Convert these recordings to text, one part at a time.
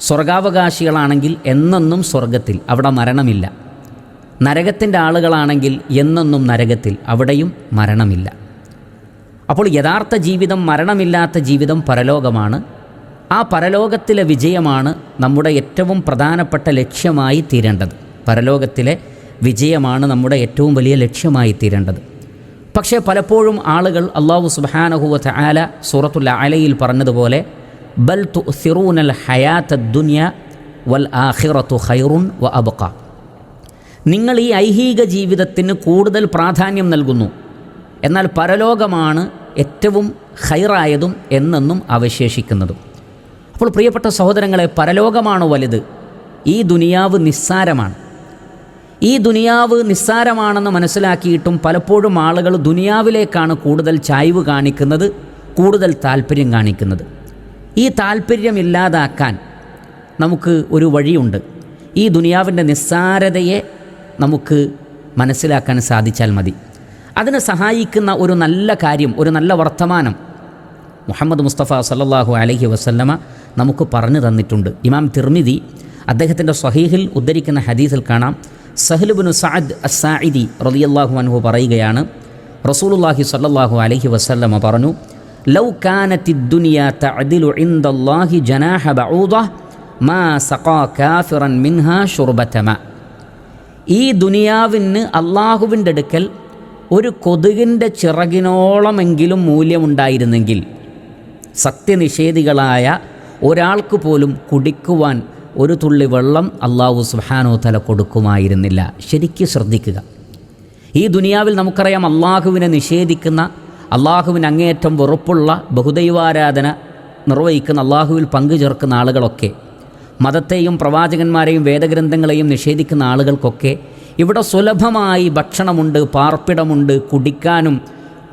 സ്വർഗാവകാശികളാണെങ്കിൽ എന്നെന്നും സ്വർഗത്തിൽ അവിടെ മരണമില്ല. നരകത്തിന്റെ ആളുകളാണെങ്കിൽ എന്നെന്നും നരകത്തിൽ അവിടെയും മരണമില്ല. അപ്പോൾ യഥാർത്ഥ ജീവിതം മരണമില്ലാത്ത ജീവിതം പരലോകമാണ്. ആ പരലോകത്തിലെ വിജയമാണ് നമ്മുടെ ഏറ്റവും പ്രധാനപ്പെട്ട ലക്ഷ്യമായി തീരേണ്ടത്. പരലോകത്തിലെ വിജയമാണ് നമ്മുടെ ഏറ്റവും വലിയ ലക്ഷ്യമായി തീരേണ്ടത്. പക്ഷേ പലപ്പോഴും ആളുകൾ അള്ളാഹു സുബാനഹുവ ആല സൂറത്തുല്ല അലയിൽ പറഞ്ഞതുപോലെ ബൽ തു സിറൂനൽ ഹയാത്ത ദുനിയ വൽ ആഖിറത്തു ഖൈറുൻ വ അബക്ക നിങ്ങൾ ഈ ഐഹിക ജീവിതത്തിന് കൂടുതൽ പ്രാധാന്യം നൽകുന്നു. എന്നാൽ പരലോകമാണ് ഏറ്റവും ഹൈറായതും എന്നെന്നും അവശേഷിക്കുന്നതും. അപ്പോൾ പ്രിയപ്പെട്ട സഹോദരങ്ങളെ പരലോകമാണ് വലുത്? ഈ ദുനിയാവ് നിസ്സാരമാണ്. ഈ ദുനിയാവ് നിസ്സാരമാണെന്ന് മനസ്സിലാക്കിയിട്ടും പലപ്പോഴും ആളുകൾ ദുനിയാവിലേക്കാണ് കൂടുതൽ ചായ്വ് കാണിക്കുന്നത് കൂടുതൽ താല്പര്യം കാണിക്കുന്നത്. ഈ താല്പര്യം ഇല്ലാതാക്കാൻ നമുക്ക് ഒരു വഴിയുണ്ട്. ഈ ദുനിയാവിന്റെ നിസ്സാരതയെ നമുക്ക് മനസ്സിലാക്കാൻ സാധിച്ചാൽ മതി. അതിനെ സഹായിക്കുന്ന ഒരു നല്ല കാര്യം ഒരു നല്ല വർത്തമാനം മുഹമ്മദ് മുസ്തഫ സല്ലാഹു അലഹി വസല്ലമ നമുക്ക് പറഞ്ഞു തന്നിട്ടുണ്ട്. ഇമാം തിർമിതി അദ്ദേഹത്തിന്റെ സ്വഹീഹിൽ ഉദ്ധരിക്കുന്ന ഹദീസിൽ കാണാം. സഹ്ലുബിനു സഅദ് അസായിദി റളിയല്ലാഹു അൻഹു പറയുകയാണ് റസൂലുള്ളാഹി സല്ലാഹു അലഹി വസല്ലമ പറഞ്ഞു ലൗ കാനത്തി ദുനിയ തഅദിലു ഇൻദല്ലാഹി ജനാഹ ബഊദ മാ സഖാ കാഫിറൻ മിൻഹ ശുർബതമ ഈ ദുനിയാവിന് അള്ളാഹുവിന്റെ അടുക്കൽ ഒരു കൊതുകിന്റെ ചിറകിനോളമെങ്കിലും മൂല്യമുണ്ടായിരുന്നെങ്കിൽ സത്യനിഷേധികളായ ഒരാൾക്ക് പോലും കുടിക്കുവാൻ ഒരു തുള്ളി വെള്ളം അള്ളാഹു സുഹാനോ തല കൊടുക്കുമായിരുന്നില്ല. ശരിക്കും ശ്രദ്ധിക്കുക. ഈ ദുനിയാവിൽ നമുക്കറിയാം അള്ളാഹുവിനെ നിഷേധിക്കുന്ന അള്ളാഹുവിന് അങ്ങേയറ്റം വെറുപ്പുള്ള ബഹുദൈവാരാധന നിർവഹിക്കുന്ന അള്ളാഹുവിൽ പങ്കു ചേർക്കുന്ന ആളുകളൊക്കെ മതത്തെയും പ്രവാചകന്മാരെയും വേദഗ്രന്ഥങ്ങളെയും നിഷേധിക്കുന്ന ആളുകൾക്കൊക്കെ ഇവിടെ സുലഭമായി ഭക്ഷണമുണ്ട് പാർപ്പിടമുണ്ട് കുടിക്കാനും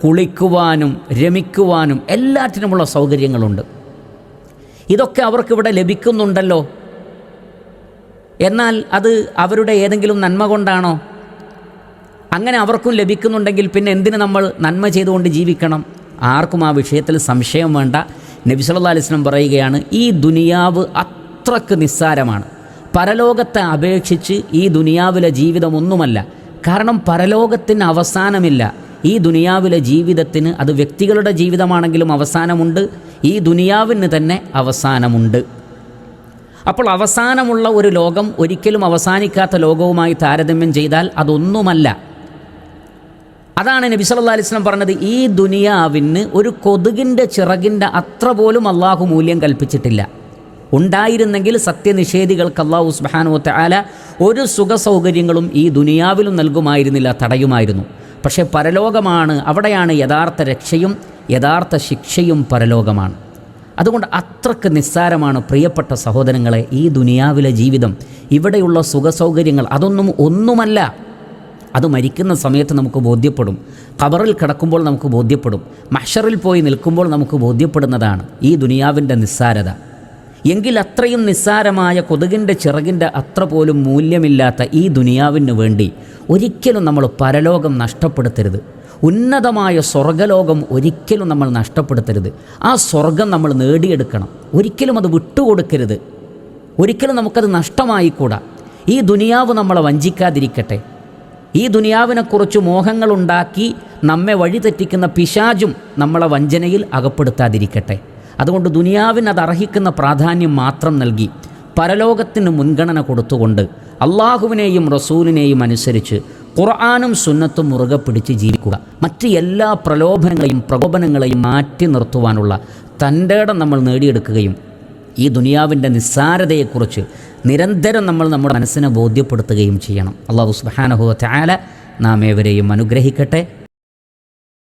കുളിക്കുവാനും രമിക്കുവാനും എല്ലാറ്റിനുമുള്ള സൗകര്യങ്ങളുണ്ട്. ഇതൊക്കെ അവർക്കിവിടെ ലഭിക്കുന്നുണ്ടല്ലോ. എന്നാൽ അത് അവരുടെ ഏതെങ്കിലും നന്മ കൊണ്ടാണോ? അങ്ങനെ അവർക്കും ലഭിക്കുന്നുണ്ടെങ്കിൽ പിന്നെ എന്തിന് നമ്മൾ നന്മ ചെയ്തുകൊണ്ട് ജീവിക്കണം? ആർക്കും ആ വിഷയത്തിൽ സംശയം വേണ്ട. നബി സല്ലല്ലാഹു അലൈഹി വസല്ലം പറയുകയാണ് ഈ ദുനിയാവ് അത്രയ്ക്ക് നിസ്സാരമാണ്. പരലോകത്തെ അപേക്ഷിച്ച് ഈ ദുനിയാവിലെ ജീവിതം ഒന്നുമല്ല. കാരണം പരലോകത്തിന് അവസാനമില്ല. ഈ ദുനിയാവിലെ ജീവിതത്തിന് അത് വ്യക്തികളുടെ ജീവിതമാണെങ്കിലും അവസാനമുണ്ട്. ഈ ദുനിയാവിന് തന്നെ അവസാനമുണ്ട്. അപ്പോൾ അവസാനമുള്ള ഒരു ലോകം ഒരിക്കലും അവസാനിക്കാത്ത ലോകവുമായി താരതമ്യം ചെയ്താൽ അതൊന്നുമല്ല. അതാണ് നബി സല്ലല്ലാഹു അലൈഹി വസല്ലം പറഞ്ഞത് ഈ ദുനിയാവിന് ഒരു കൊതുകിന്റെ ചിറകിന്റെ അത്ര പോലും അള്ളാഹു മൂല്യം കൽപ്പിച്ചിട്ടില്ല. ഉണ്ടായിരുന്നെങ്കിൽ സത്യനിഷേധികൾക്ക് അള്ളാഹു സുബ്ഹാനഹു തആല ഒരു സുഖ സൗകര്യങ്ങളും ഈ ദുനിയാവിലും നൽകുമായിരുന്നില്ല തടയുമായിരുന്നു. പക്ഷേ പരലോകമാണ് അവിടെയാണ് യഥാർത്ഥ രക്ഷയും യഥാർത്ഥ ശിക്ഷയും പരലോകമാണ്. അതുകൊണ്ട് അത്രയ്ക്ക് നിസ്സാരമാണ് പ്രിയപ്പെട്ട സഹോദരങ്ങളെ ഈ ദുനിയാവിലെ ജീവിതം. ഇവിടെയുള്ള സുഖസൗകര്യങ്ങൾ അതൊന്നും ഒന്നുമല്ല. അത് മരിക്കുന്ന സമയത്ത് നമുക്ക് ബോധ്യപ്പെടും. ഖബറിൽ കിടക്കുമ്പോൾ നമുക്ക് ബോധ്യപ്പെടും. മഷറിൽ പോയി നിൽക്കുമ്പോൾ നമുക്ക് ബോധ്യപ്പെടുന്നതാണ് ഈ ദുനിയാവിന്റെ നിസ്സാരത. എങ്കിൽ അത്രയും നിസ്സാരമായ കൊതുകിന്റെ ചിറകിന്റെ അത്ര പോലും മൂല്യമില്ലാത്ത ഈ ദുനിയാവിന് വേണ്ടി ഒരിക്കലും നമ്മൾ പരലോകം നഷ്ടപ്പെടുത്തരുത്. ഉന്നതമായ സ്വർഗലോകം ഒരിക്കലും നമ്മൾ നഷ്ടപ്പെടുത്തരുത്. ആ സ്വർഗം നമ്മൾ നേടിയെടുക്കണം. ഒരിക്കലും അത് വിട്ടുകൊടുക്കരുത്. ഒരിക്കലും നമുക്കത് നഷ്ടമായിക്കൂടാ. ഈ ദുനിയാവ് നമ്മളെ വഞ്ചിക്കാതിരിക്കട്ടെ. ഈ ദുനിയാവിനെക്കുറിച്ച് മോഹങ്ങളുണ്ടാക്കി നമ്മെ വഴിതെറ്റിക്കുന്ന പിശാജും നമ്മളെ വഞ്ചനയിൽ അകപ്പെടുത്താതിരിക്കട്ടെ. അതുകൊണ്ട് ദുനിയാവിന് അത് അർഹിക്കുന്ന പ്രാധാന്യം മാത്രം നൽകി പരലോകത്തിന് മുൻഗണന കൊടുത്തുകൊണ്ട് അള്ളാഹുവിനെയും റസൂലിനെയും അനുസരിച്ച് ഖുർആാനും സുന്നത്തും മുറുകെ പിടിച്ച് ജീവിക്കുക. മറ്റ് എല്ലാ പ്രലോഭനങ്ങളെയും പ്രകോപനങ്ങളെയും മാറ്റി നിർത്തുവാനുള്ള തന്റെ ഇടം നമ്മൾ നേടിയെടുക്കുകയും ഈ ദുനിയാവിന്റെ നിസ്സാരതയെക്കുറിച്ച് നിരന്തരം നമ്മൾ നമ്മുടെ മനസ്സിനെ ബോധ്യപ്പെടുത്തുകയും ചെയ്യണം. അള്ളാഹു സുബാനഹു ചാല നാം ഏവരെയും അനുഗ്രഹിക്കട്ടെ.